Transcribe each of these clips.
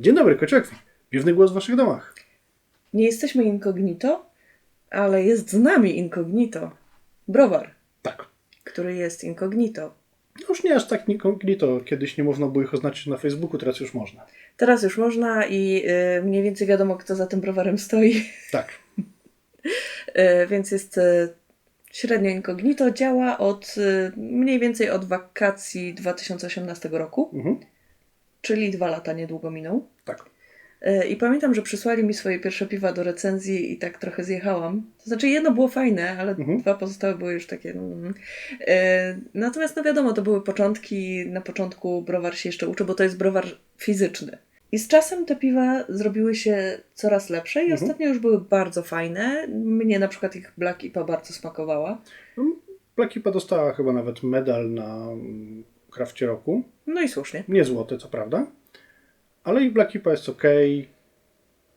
Dzień dobry, kociaki. Piwny głos w waszych domach. Nie jesteśmy incognito, ale jest z nami incognito. Browar, Tak. który jest incognito. No Już nie aż tak incognito. Kiedyś nie można było ich oznaczyć na Facebooku, teraz już można. Teraz już można i y, mniej więcej wiadomo, kto za tym browarem stoi. Tak. Y, więc jest y, średnio incognito. Działa od y, mniej więcej od wakacji 2018 roku, Mhm. czyli dwa lata niedługo minął. Y, I pamiętam, że przysłali mi swoje pierwsze piwa do recenzji i tak trochę zjechałam. To znaczy jedno było fajne, ale Mhm. dwa pozostałe były już takie... Mm. Y, Natomiast no wiadomo, to były początki. Na początku browar się jeszcze uczy, bo to jest browar fizyczny. I z czasem te piwa zrobiły się coraz lepsze i Mhm. ostatnio już były bardzo fajne. Mnie na przykład ich Black IPA bardzo smakowała. Black IPA dostała chyba nawet medal na mm, krafcie roku. No i słusznie. Nie złoty, co prawda. Ale i Black IPA jest ok.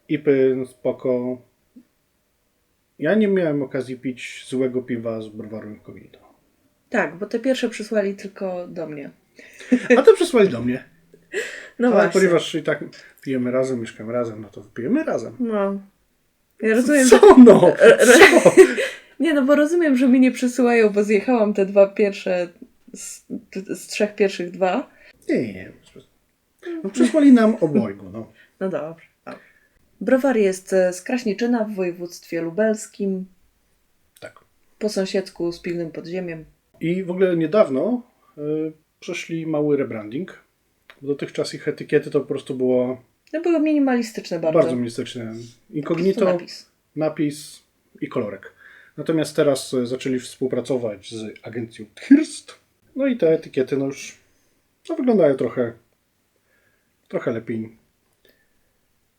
IPy spoko. Ja nie miałem okazji pić złego piwa z browaru Incognito. Tak, bo te pierwsze przysłali tylko do mnie. A to przysłali do mnie. No Ale właśnie. ponieważ i tak pijemy razem, mieszkamy razem, no to pijemy razem. No. Ja rozumiem, że... Co no? Co? Nie, no bo rozumiem, że mi nie przysyłają, bo zjechałam te dwa pierwsze, z, z trzech pierwszych dwa. Nie, nie, nie. No, przysłali nam obojgu, no. No dobrze. dobrze. Browar jest e, z Kraśniczyna w województwie lubelskim, Tak. po sąsiedzku z Piwnym Podziemiem. I w ogóle niedawno y, przeszli mały rebranding. Dotychczas ich etykiety to po prostu było No były minimalistyczne bardzo. bardzo prostu Incognito, napis. napis i kolorek. Natomiast teraz y, zaczęli współpracować z agencją Thirst. No i te etykiety no już no, wyglądają trochę trochę lepiej.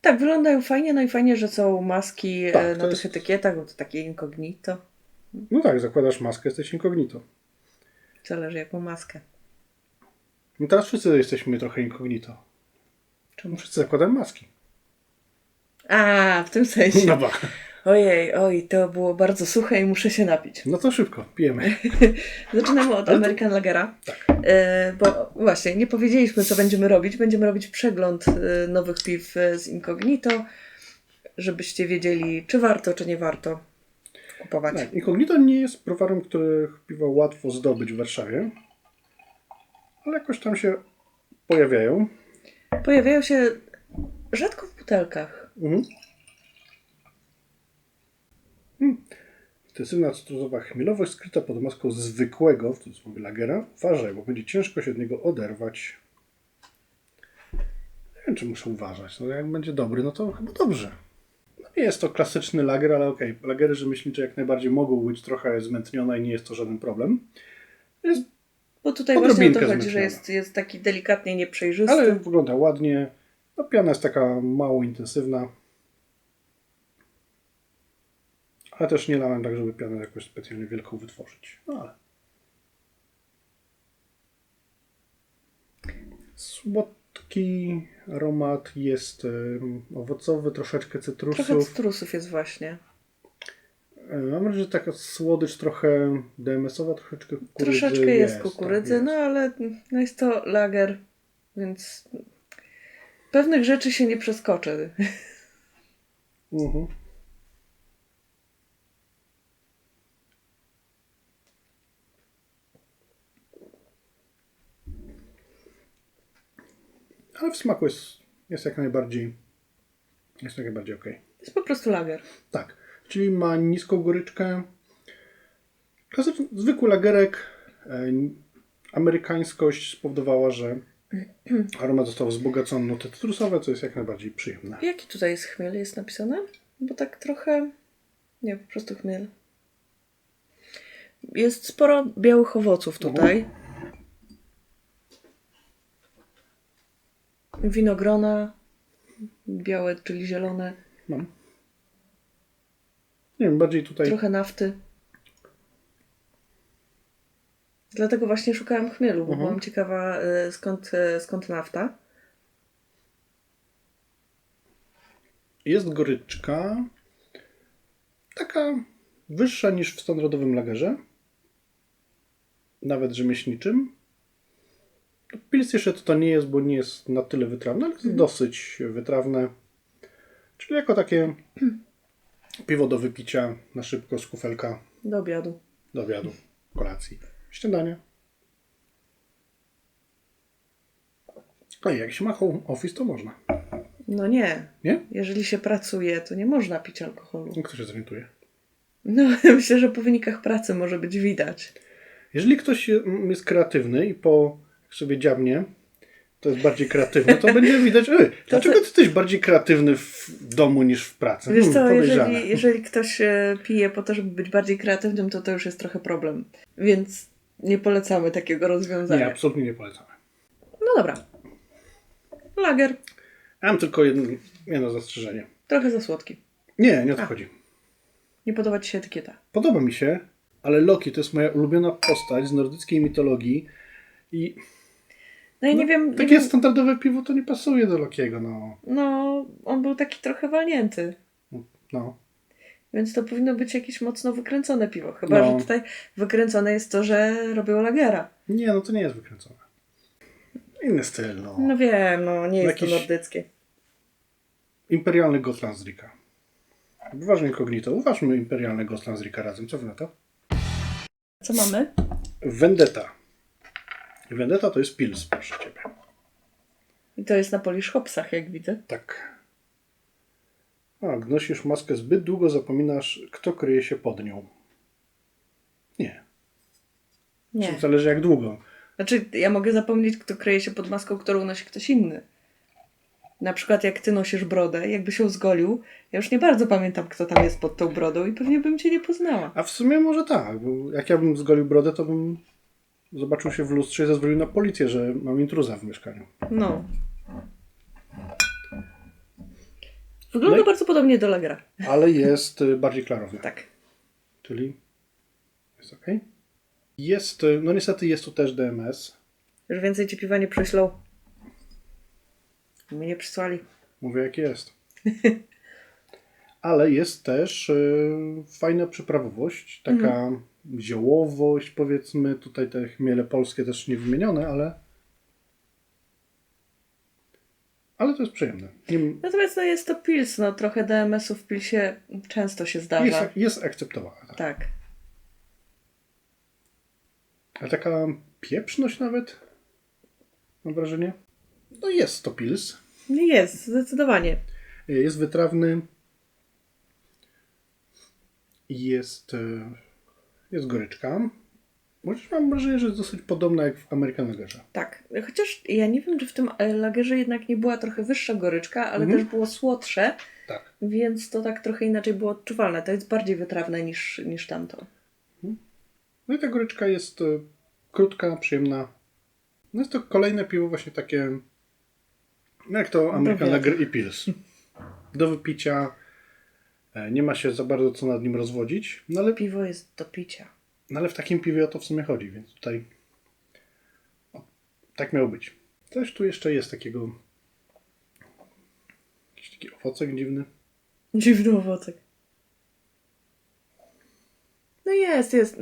Tak, wyglądają fajnie, no i fajnie, że są maski Tak, e, to na tych jest- etykietach, bo to takie incognito. No tak, zakładasz maskę, jesteś incognito. Zależy jaką maskę. No teraz wszyscy jesteśmy trochę incognito. Czemu? Wszyscy zakładają maski. A, w tym sensie. No ba. Ojej, oj, to było bardzo suche i muszę się napić. No to szybko, pijemy. Zaczynamy od Ale to- American Lagera. Tak. E, bo właśnie, nie powiedzieliśmy, co będziemy robić. Będziemy robić przegląd e, nowych piw e, z Incognito, żebyście wiedzieli, czy warto, czy nie warto kupować. Tak, Incognito nie jest browarem, których piwo łatwo zdobyć w Warszawie, ale jakoś tam się pojawiają. Pojawiają się rzadko w butelkach. Mhm. Intensywna cytrusowa chmielowość skryta pod maską zwykłego, w cudzysłowie lagera. Uważaj, bo będzie ciężko się od niego oderwać. Nie wiem, czy muszę uważać. No, jak będzie dobry, no to chyba dobrze. No, nie jest to klasyczny lager, ale okej. Lagery rzemieślnicze jak najbardziej mogą być trochę zmętnione i nie jest to żaden problem. Jest, Bo tutaj właśnie o to chodzi, że jest, jest taki delikatnie nieprzejrzysty. ale wygląda ładnie. No, piana jest taka mało intensywna. Ale też nie lałem tak, żeby pianę jakoś specjalnie wielką wytworzyć. No ale. Słodki aromat jest owocowy, troszeczkę cytrusów. Trochę cytrusów jest właśnie. E, Mam wrażenie, że taka słodycz trochę DMS-owa, troszeczkę kukurydzy Troszeczkę jest, tak, kukurydzy, jest. no ale no jest to lager, więc pewnych rzeczy się nie przeskoczy. Mhm. Ale w smaku jest, jest jak najbardziej jest jak najbardziej ok. Jest po prostu lager. Tak, czyli ma niską goryczkę. Klasyczny, zwykły lagerek. E, amerykańskość spowodowała, że aromat został wzbogacony noty cytrusowe, co jest jak najbardziej przyjemne. Jaki tutaj jest chmiel? Jest napisane? Bo tak trochę. Nie, po prostu chmiel. Jest sporo białych owoców tutaj. Winogrona. Białe, czyli zielone. Mam. Nie wiem, bardziej tutaj Trochę nafty. Dlatego właśnie szukałam chmielu, bo Mhm. byłam ciekawa y, skąd, y, skąd nafta. jest goryczka taka wyższa niż w standardowym lagerze. Nawet rzemieślniczym. Pils jeszcze to, nie jest, bo nie jest na tyle wytrawne, ale jest Mhm. dosyć wytrawne. Czyli jako takie piwo do wypicia na szybko z kufelka Do obiadu. do obiadu, kolacji, śniadania. A jak się ma home office, to można. No nie. Nie? Jeżeli się pracuje, to nie można pić alkoholu. No, Kto się zorientuje? No, myślę, że po wynikach pracy może być widać. Jeżeli ktoś je- m, jest kreatywny i po sobie dziabnie, to jest bardziej kreatywny, to będzie widać, ej, dlaczego ty jesteś bardziej kreatywny w domu niż w pracy? Wiesz Hmm, co, podejrzane. jeżeli, jeżeli ktoś e, pije po to, żeby być bardziej kreatywnym, to to już jest trochę problem. Więc nie polecamy takiego rozwiązania. Nie, absolutnie nie polecamy. No dobra. Lager. Ja mam tylko jedno, jedno zastrzeżenie. Trochę za słodki. Nie, nie o to A. chodzi. Nie podoba Ci się etykieta. Podoba mi się, ale Loki to jest moja ulubiona postać z nordyckiej mitologii i No ja no, nie wiem. Nie takie wiem standardowe piwo to nie pasuje do Lokiego, no. no, on był taki trochę walnięty. no. Więc to powinno być jakieś mocno wykręcone piwo. Chyba, No. że tutaj wykręcone jest to, że robią lagera. Nie, no to nie jest wykręcone. Inny styl, no. No wiem, no nie jest Jakiś- to nordyckie. Imperialny Gotlandsrika. Uważmy incognito, uważmy Imperialny Gotlandsrika razem. Co wy na to? Co mamy? Vendetta. Vendetta to jest pils, proszę ciebie. I to jest na Polish Hopsach, jak widzę. Tak. A, gdy nosisz maskę zbyt długo, zapominasz, kto kryje się pod nią. Nie. Nie. Zależy jak długo. Znaczy, ja mogę zapomnieć, kto kryje się pod maską, którą nosi ktoś inny. Na przykład jak ty nosisz brodę, jakby się zgolił, ja już nie bardzo pamiętam, kto tam jest pod tą brodą i pewnie bym cię nie poznała. A w sumie może tak, bo jak ja bym zgolił brodę, to bym zobaczył się w lustrze i zadzwonił na policję, że mam intruza w mieszkaniu. No. Wygląda No i- bardzo podobnie do Lagera. Ale jest y, bardziej klarowny. Tak. Czyli jest ok. Jest, y, no niestety jest tu też DMS. Już więcej ci piwa nie przyślą. Mnie nie przysłali. Mówię jak jest. Ale jest też y, fajna przyprawowość, taka ziołowość powiedzmy. Tutaj te chmiele polskie też nie wymienione, ale ale to jest przyjemne. Nie, Natomiast no jest to pils, no trochę DMS-u w pilsie często się zdarza. jest, jest. Tak. Tak. Ale taka pieprzność nawet, mam wrażenie. No jest to pils. Nie jest, zdecydowanie. Jest wytrawny. Jest, e, jest goryczka. Chociaż mam wrażenie, że jest dosyć podobna jak w American Lagerze. Tak. Chociaż ja nie wiem, czy w tym e, lagerze jednak nie była trochę wyższa goryczka, ale Mhm. też było słodsze, Tak. więc to tak trochę inaczej było odczuwalne. To jest bardziej wytrawne niż, niż tamto. No i ta goryczka jest e, krótka, przyjemna. No jest to kolejne piwo właśnie takie no jak to American. Lager i Pils. Do wypicia. E, Nie ma się za bardzo co nad nim rozwodzić. No ale Piwo jest do picia. No ale w takim piwie o to w sumie chodzi, więc tutaj o, tak miało być. Coś tu jeszcze jest takiego jakiś taki owocek dziwny. Dziwny owocek. No jest, jest.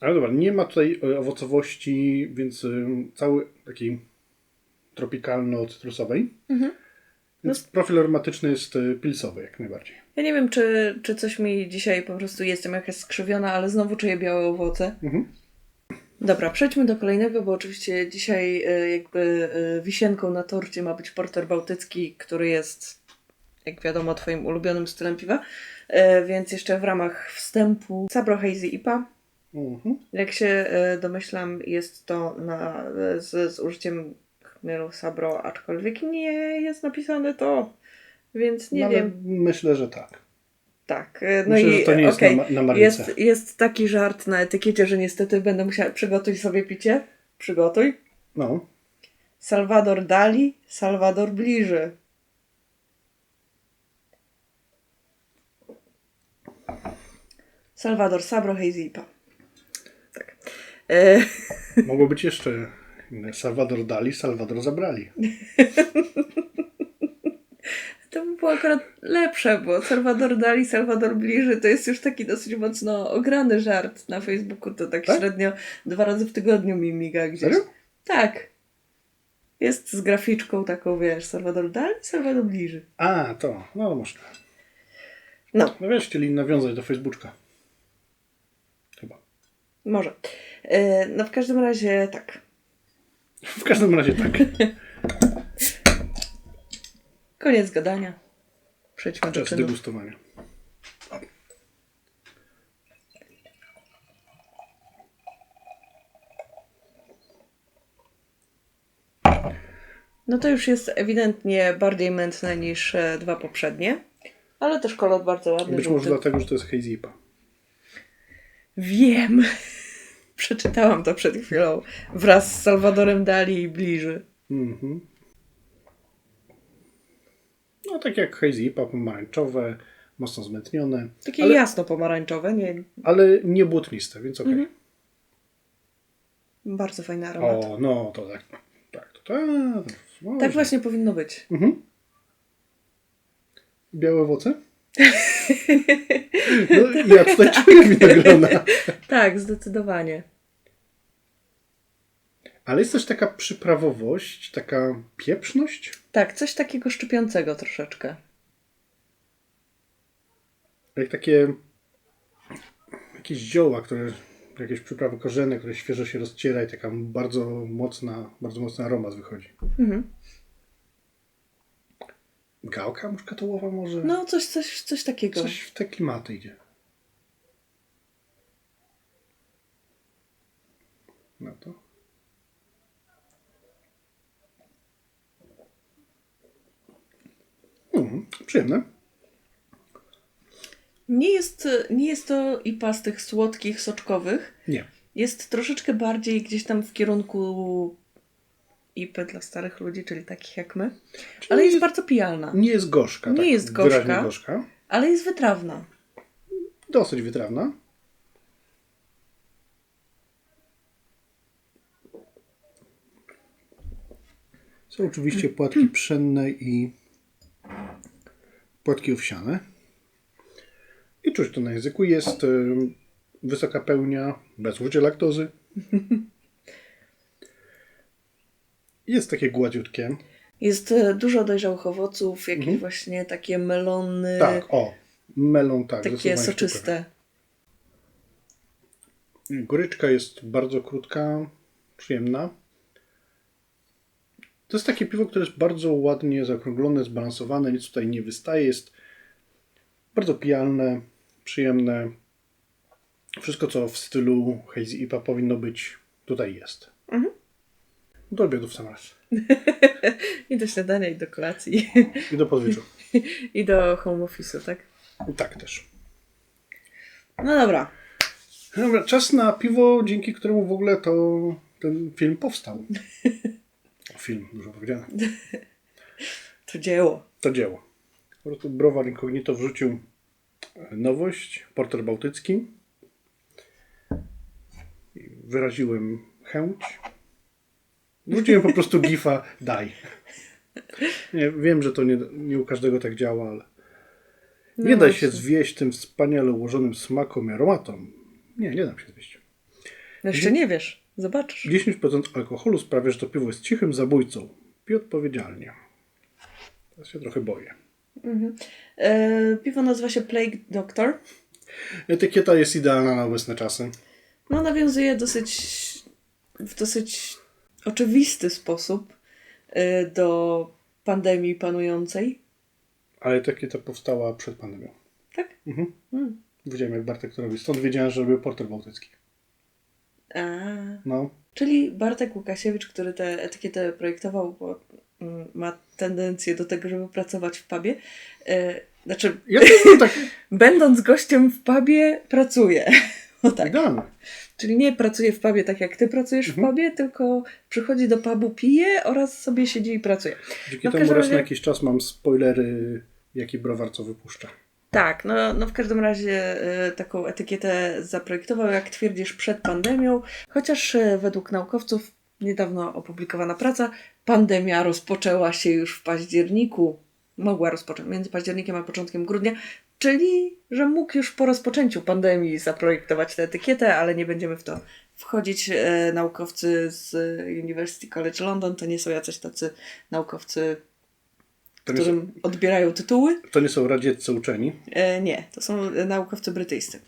Ale dobra, nie ma tutaj e, owocowości, więc cały taki tropikalno-cytrusowej. Mhm. Więc profil aromatyczny jest y, pilsowy jak najbardziej. Ja nie wiem, czy, czy coś mi dzisiaj po prostu jestem jakaś skrzywiona, ale znowu czuję białe owoce. Mhm. Dobra, przejdźmy do kolejnego, bo oczywiście dzisiaj e, jakby e, wisienką na torcie ma być porter bałtycki, który jest, jak wiadomo, twoim ulubionym stylem piwa. Więc jeszcze w ramach wstępu Sabro Hazy IPA. Mhm. Jak się domyślam, jest to na, z, z użyciem chmielu Sabro, aczkolwiek nie jest napisane to, więc nie No, wiem. Myślę, że tak. Tak, e, no Myślę, i że to nie jest okej, na, na jest, jest taki żart na etykiecie, że niestety będę musiała. Przygotuj sobie picie. Przygotuj. No. Salwador Dali, Salwador bliży. Salwador Sabro Hazipa. Tak. E, Mogło być jeszcze. Salvador dali, Salvador zabrali. To by było akurat lepsze, bo Salvador Dali, Salvador Bliży to jest już taki dosyć mocno ograny żart na Facebooku. To tak, Tak? średnio dwa razy w tygodniu mi miga gdzieś. Serio? Tak. Jest z graficzką taką, wiesz, Salvador Dali, Salvador Bliży. A, to, no można. No, No wiesz, chcieli nawiązać do Facebooka. Chyba. może. E, no w każdym razie tak. W każdym razie tak. Koniec gadania. Przejdźmy do Czas czynu. degustowania. No to już jest ewidentnie bardziej mętne niż e, dwa poprzednie. Ale też kolor bardzo ładny. Być może żółty. dlatego, że to jest Hazy IPA. Wiem. Przeczytałam to przed chwilą. Wraz z Salwadorem Dali i Bliży. Mhm. No tak jak Hazy IPA, pomarańczowe, mocno zmętnione, Takie Ale- jasno pomarańczowe, nie, ale nie błotniste, więc okej. Mhm. bardzo fajny aromat. O, no to tak. Tak, to tak. No, tak właśnie powinno być. Mhm. Białe owoce? No, ja tutaj czuję winogrona. Tak, zdecydowanie. Ale jest też taka przyprawowość, taka pieprzność. Tak, coś takiego szczypiącego troszeczkę. Jak takie jakieś zioła, które, jakieś przyprawy korzenne, które świeżo się rozciera i taka bardzo mocna, bardzo mocny aromat wychodzi. Mhm. Gałka muszkatołowa może? No, coś, coś, coś takiego. Coś w te klimaty idzie. No to. Mhm, przyjemne. Nie jest, nie jest to IPA z tych słodkich, soczkowych. Nie. Jest troszeczkę bardziej gdzieś tam w kierunku IPy dla starych ludzi, czyli takich jak my. Czyli Ale jest nie, bardzo pijalna. nie jest gorzka. Nie tak, jest gorzka. Gorzka. Ale jest wytrawna. Dosyć wytrawna. Są oczywiście płatki pszenne i płatki owsiane. I czuć to na języku. Jest wysoka pełnia, bez użycia laktozy. Jest takie gładziutkie. Jest e, dużo dojrzałych owoców, jakieś Mhm. właśnie takie melony, Tak, o, melon, tak. takie soczyste. Goryczka jest bardzo krótka, przyjemna. To jest takie piwo, które jest bardzo ładnie zaokrąglone, zbalansowane, nic tutaj nie wystaje. Jest bardzo pijalne, przyjemne. Wszystko, co w stylu Hazy IPA powinno być, tutaj jest. Do obiadu w sam raz. I do śniadania, i do kolacji, I do podwieczu. i do home office'u, tak? I tak też. No dobra. Dobra, czas na piwo, dzięki któremu w ogóle to ten film powstał. Film, dużo powiedziane. To dzieło. to dzieło. Po prostu Browar Incognito wrzucił nowość, porter bałtycki. Wyraziłem chęć. Wrzuciłem po prostu gifa, daj. Nie, wiem, że to nie, nie u każdego tak działa, ale No nie da się właśnie. zwieść tym wspaniale ułożonym smakom i aromatom. Nie, nie dam się zwieść. No jeszcze nie wiesz. Zobaczysz. 10% alkoholu sprawia, że to piwo jest cichym zabójcą. Pij odpowiedzialnie. Teraz się trochę boję. E, piwo nazywa się Plague Doctor. Etykieta jest idealna na obecne czasy. No, nawiązuje dosyć w dosyć oczywisty sposób e, do pandemii panującej. Ale etykieta powstała przed pandemią. Tak? Mhm. Mm. Widziałem jak Bartek to robi. Stąd wiedziałem, że robił porter bałtycki. A, No. czyli Bartek Łukasiewicz, który tę etykietę projektował, bo mm, ma tendencję do tego, żeby pracować w pubie. E, znaczy, Ja tak będąc gościem w pubie, pracuje. O tak. Czyli nie pracuje w pubie tak jak ty pracujesz Mhm. w pubie, tylko przychodzi do pubu, pije oraz sobie siedzi i pracuje. Dzięki No temu raz na razie- jakiś czas mam spoilery, jaki browar co wypuszcza. Tak, no, no w każdym razie y, taką etykietę zaprojektował, jak twierdzisz, przed pandemią, chociaż y, według naukowców niedawno opublikowana praca, pandemia rozpoczęła się już w październiku mogła rozpocząć między październikiem a początkiem grudnia, czyli że mógł już po rozpoczęciu pandemii zaprojektować tę etykietę, ale nie będziemy w to wchodzić. E, naukowcy z University College London to nie są jacyś tacy naukowcy, nie, są, którym odbierają tytuły. to nie są radzieccy uczeni. E, nie, to są naukowcy brytyjscy.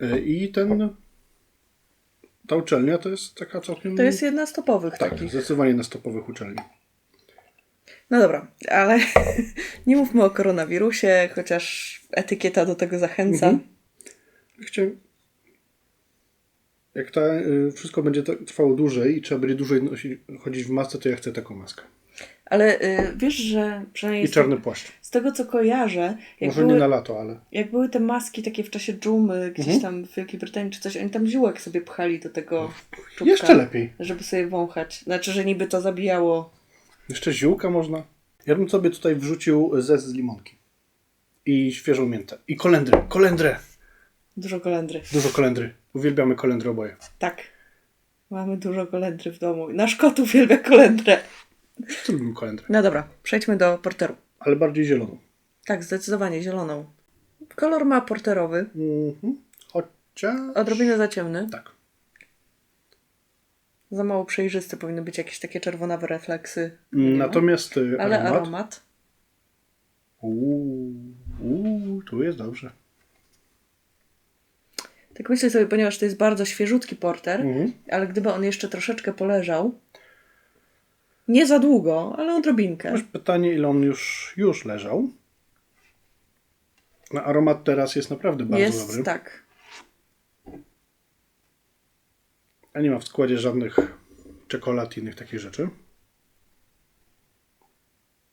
E, I ten. Ta uczelnia to jest taka całkiem. To jest jedna z topowych tak, takich. zdecydowanie na stopowych uczelni. No dobra, ale nie mówmy o koronawirusie, chociaż etykieta do tego zachęca. Mhm. Chciałem. Jak ta, y, wszystko będzie to- trwało dłużej i trzeba będzie dłużej nosić, chodzić w masce, to ja chcę taką maskę. Ale y, wiesz, że przynajmniej I czarny płaszcz. z tego co kojarzę, jak Może były, nie na lato, ale. jak były te maski takie w czasie dżumy gdzieś Mhm. tam w Wielkiej Brytanii czy coś, oni tam ziółek sobie pchali do tego czubka, Jeszcze lepiej. żeby sobie wąchać. Znaczy, że niby to zabijało. Jeszcze ziółka można. Ja bym sobie tutaj wrzucił zez z limonki. I świeżą miętę. I kolendrę. Kolendrę. Dużo kolendry. Dużo kolendry. Uwielbiamy kolendry oboje. Tak. Mamy dużo kolendry w domu. Nasz kot uwielbia kolendrę. Wszyscy lubimy kolendrę. No dobra, przejdźmy do porteru. Ale bardziej zieloną. Tak, zdecydowanie zieloną. Kolor ma porterowy, Mhm. Chociaż... odrobinę za ciemny. Tak. Za mało przejrzysty, powinny być jakieś takie czerwonawe refleksy. Ma. Natomiast y, Ale aromat... aromat. Uuu, uuu, tu jest dobrze. Tak myślę sobie, ponieważ to jest bardzo świeżutki porter, Mhm. ale gdyby on jeszcze troszeczkę poleżał, nie za długo, ale odrobinkę. Masz pytanie, ile on już, już leżał. No, aromat teraz jest naprawdę bardzo jest dobry. tak. A nie ma w składzie żadnych czekolad i innych takich rzeczy.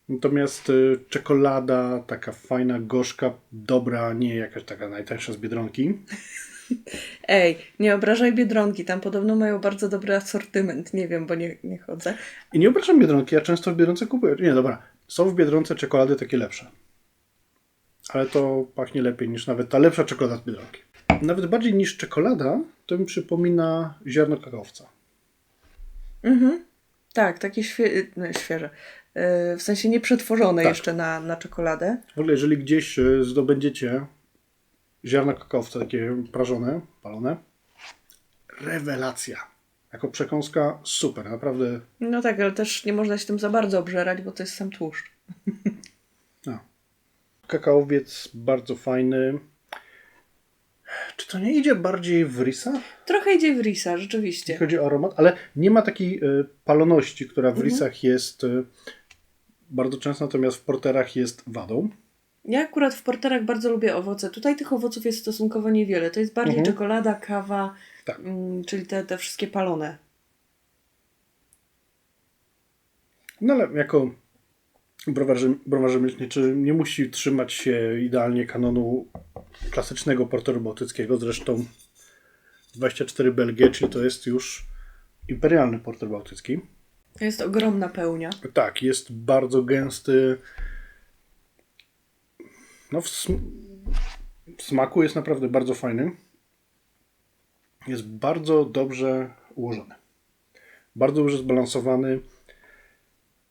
Natomiast y, czekolada, taka fajna, gorzka, dobra, nie jakaś taka najtańsza z Biedronki. Ej, nie obrażaj Biedronki, tam podobno mają bardzo dobry asortyment. Nie wiem, bo nie, nie chodzę. I nie obrażam Biedronki, ja często w Biedronce kupuję. Nie, dobra, są w Biedronce czekolady takie lepsze. Ale to pachnie lepiej niż nawet ta lepsza czekolada z Biedronki. Nawet bardziej niż czekolada, to mi przypomina ziarno kakaowca. Mhm. Tak, takie świe... no, świeże. Yy, w sensie nieprzetworzone Tak. jeszcze na, na czekoladę. W ogóle, jeżeli gdzieś y, zdobędziecie ziarna kakaowca, takie prażone, palone, rewelacja. Jako przekąska super, naprawdę. No tak, ale też nie można się tym za bardzo obżerać, bo to jest sam tłuszcz. No. Kakaowiec bardzo fajny. Czy to nie idzie bardziej w risa, Trochę idzie w risa, jeśli rzeczywiście. chodzi o aromat? Ale nie ma takiej y, paloności, która w Mhm. risach jest y, bardzo często, natomiast w porterach jest wadą. Ja akurat w porterach bardzo lubię owoce. Tutaj tych owoców jest stosunkowo niewiele. To jest bardziej Mhm. czekolada, kawa, Tak. mm, czyli te, te wszystkie palone. No ale jako browar, rzem- browar rzemieślniczy nie musi trzymać się idealnie kanonu klasycznego porteru bałtyckiego. Zresztą 24 BLG, czyli to jest już imperialny porter bałtycki. Jest ogromna pełnia. Tak, jest bardzo gęsty. No, w, sm- w smaku jest naprawdę bardzo fajny. Jest bardzo dobrze ułożony. Bardzo dobrze zbalansowany.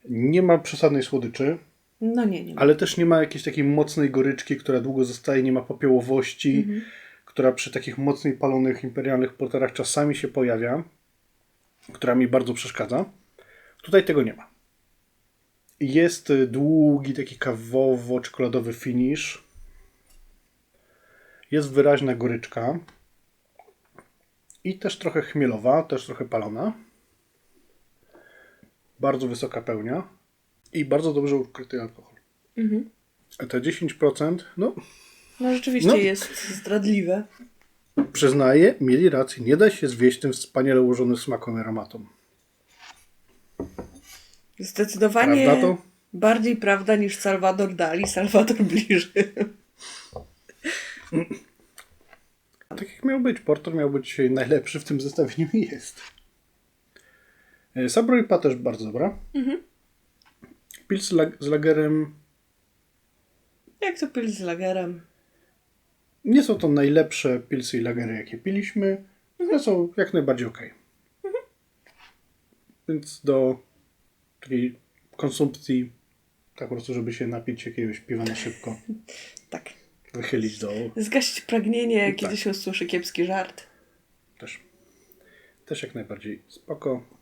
Nie ma przesadnej słodyczy, No nie, nie. ma. ale też nie ma jakiejś takiej mocnej goryczki, która długo zostaje, nie ma popiołowości, Mhm. która przy takich mocniej palonych imperialnych porterach czasami się pojawia, która mi bardzo przeszkadza. Tutaj tego nie ma. Jest długi, taki kawowo-czekoladowy finish. Jest wyraźna goryczka. I też trochę chmielowa, też trochę palona. Bardzo wysoka pełnia. I bardzo dobrze ukryty alkohol. Mhm. A te 10%, no No rzeczywiście No. jest zdradliwe. Przyznaję, mieli rację, nie da się zwieść tym wspaniale ułożonym smakom i aromatom. Zdecydowanie Prawda to? bardziej prawda niż Salvador Dali. Salvador bliżej. Tak jak miał być, Porter miał być najlepszy w tym zestawieniu i jest. E, Sabrojpa też bardzo dobra. Mhm. Pils lag- z lagerem Jak to pil z lagerem? nie są to najlepsze pilsy i lagery, jakie piliśmy, ale są jak najbardziej ok. Więc do takiej konsumpcji Tak po prostu, żeby się napić jakiegoś piwa na szybko. Tak. Wychylić do Zgasić pragnienie, Tak. kiedy się usłyszy kiepski żart. też. Też jak najbardziej spoko.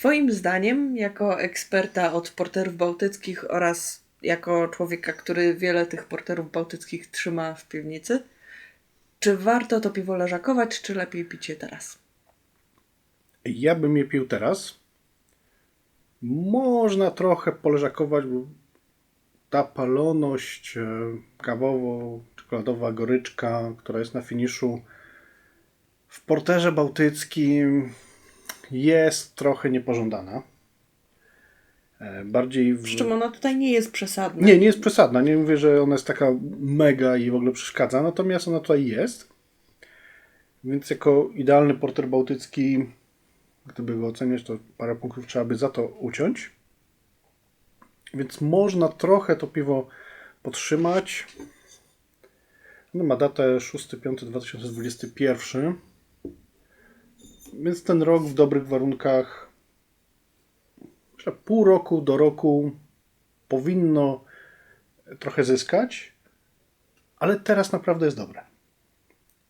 Twoim zdaniem, jako eksperta od porterów bałtyckich oraz jako człowieka, który wiele tych porterów bałtyckich trzyma w piwnicy, czy warto to piwo leżakować, czy lepiej pić je teraz? Ja bym je pił teraz. Można trochę poleżakować, bo ta paloność e, kawowo-czekoladowa goryczka, która jest na finiszu w porterze bałtyckim jest trochę niepożądana. E, Bardziej w... Przy czym ona tutaj nie jest przesadna. Nie, nie jest przesadna. Nie mówię, że ona jest taka mega i w ogóle przeszkadza, natomiast ona tutaj jest. Więc jako idealny porter bałtycki, gdyby go oceniać, to parę punktów trzeba by za to uciąć. Więc można trochę to piwo podtrzymać. No, ma datę 6.5.2021. Więc ten rok w dobrych warunkach, myślę, pół roku do roku powinno trochę zyskać, ale teraz naprawdę jest dobre.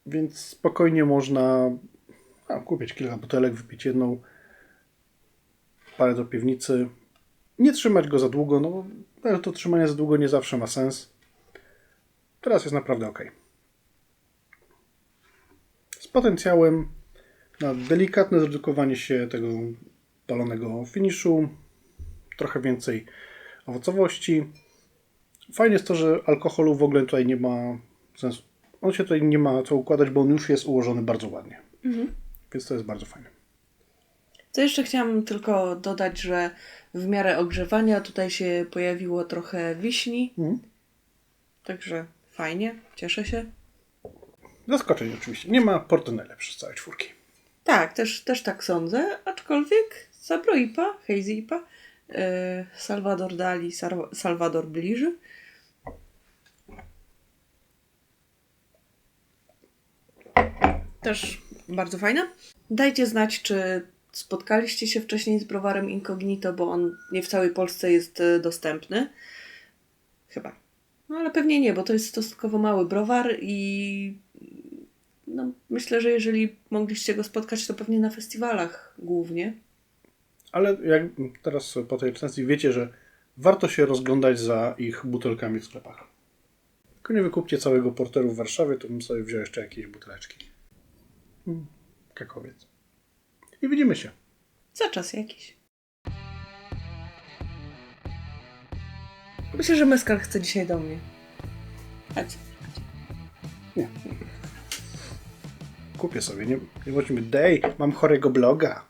Więc spokojnie można a, kupić kilka butelek, wypić jedną, parę do piwnicy. Nie trzymać go za długo, no bo to trzymanie za długo nie zawsze ma sens. Teraz jest naprawdę ok. Z potencjałem na delikatne zredukowanie się tego palonego finiszu, trochę więcej owocowości. Fajnie jest to, że alkoholu w ogóle tutaj nie ma sensu. On się tutaj nie ma co układać, bo on już jest ułożony bardzo ładnie. Więc to jest bardzo fajne. To jeszcze chciałam tylko dodać, że w miarę ogrzewania tutaj się pojawiło trochę wiśni. Mhm. Także fajnie, cieszę się. Zaskoczenie oczywiście. Nie ma portu najlepszy z całej czwórki. Tak, też, też tak sądzę, aczkolwiek Sabro IPA, Hazy IPA, yy, Salvador Dali, Salvador Bliży. Też bardzo fajna. Dajcie znać, czy spotkaliście się wcześniej z browarem Incognito, bo on nie w całej Polsce jest e, dostępny. Chyba. No ale pewnie nie, bo to jest stosunkowo mały browar i no, myślę, że jeżeli mogliście go spotkać, to pewnie na festiwalach głównie. Ale jak teraz po tej recenzji wiecie, że warto się rozglądać za ich butelkami w sklepach. Tylko nie wykupcie całego porteru w Warszawie, to bym sobie wziął jeszcze jakieś buteleczki. Mm, Kakowiec. I widzimy się. Za czas jakiś. Myślę, że Meskal chce dzisiaj do mnie. Chodź. Kupię sobie. Nie, nie bądźmy, dej, mam chorego bloga.